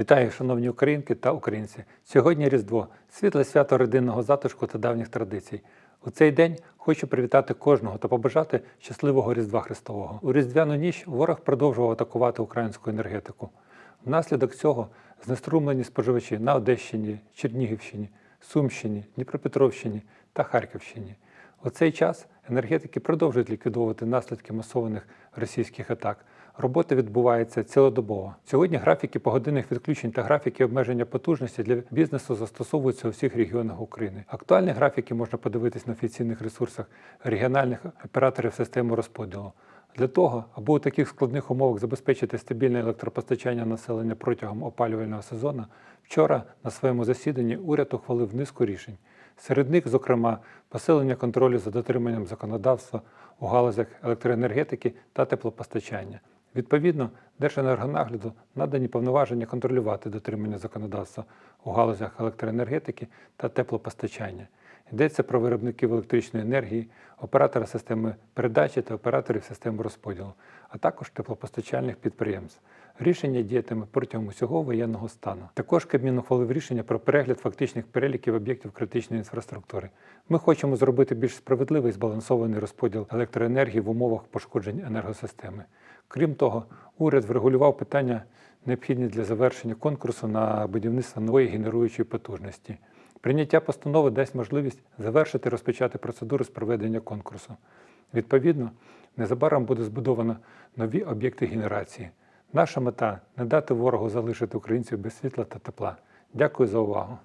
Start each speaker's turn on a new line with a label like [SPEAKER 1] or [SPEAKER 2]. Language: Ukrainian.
[SPEAKER 1] Вітаю, шановні українки та українці. Сьогодні Різдво, світле свято родинного затишку та давніх традицій. У цей день хочу привітати кожного та побажати щасливого Різдва Христового. У Різдвяну ніч ворог продовжував атакувати українську енергетику. Внаслідок цього знеструмлені споживачі на Одещині, Чернігівщині, Сумщині, Дніпропетровщині та Харківщині. У цей час енергетики продовжують ліквідовувати наслідки масованих російських атак. Робота відбувається цілодобово. Сьогодні графіки погодинних відключень та графіки обмеження потужності для бізнесу застосовуються у всіх регіонах України. Актуальні графіки можна подивитись на офіційних ресурсах регіональних операторів системи розподілу. Для того, аби у таких складних умовах забезпечити стабільне електропостачання населення протягом опалювального сезону, вчора на своєму засіданні уряд ухвалив низку рішень. Серед них, зокрема, посилення контролю за дотриманням законодавства у галузях електроенергетики та теплопостачання. Відповідно, Держенергонагляду надані повноваження контролювати дотримання законодавства у галузях електроенергетики та теплопостачання. Йдеться про виробників електричної енергії, оператора системи передачі та операторів системи розподілу, а також теплопостачальних підприємств. Рішення діятиме протягом усього воєнного стану. Також Кабмін ухвалив рішення про перегляд фактичних переліків об'єктів критичної інфраструктури. Ми хочемо зробити більш справедливий збалансований розподіл електроенергії в умовах пошкоджень енергосистеми. Крім того, уряд врегулював питання, необхідні для завершення конкурсу на будівництво нової генеруючої потужності. Прийняття постанови дасть можливість завершити розпочати процедуру з проведення конкурсу. Відповідно, незабаром буде збудовано нові об'єкти генерації. Наша мета не дати ворогу залишити українців без світла та тепла. Дякую за увагу.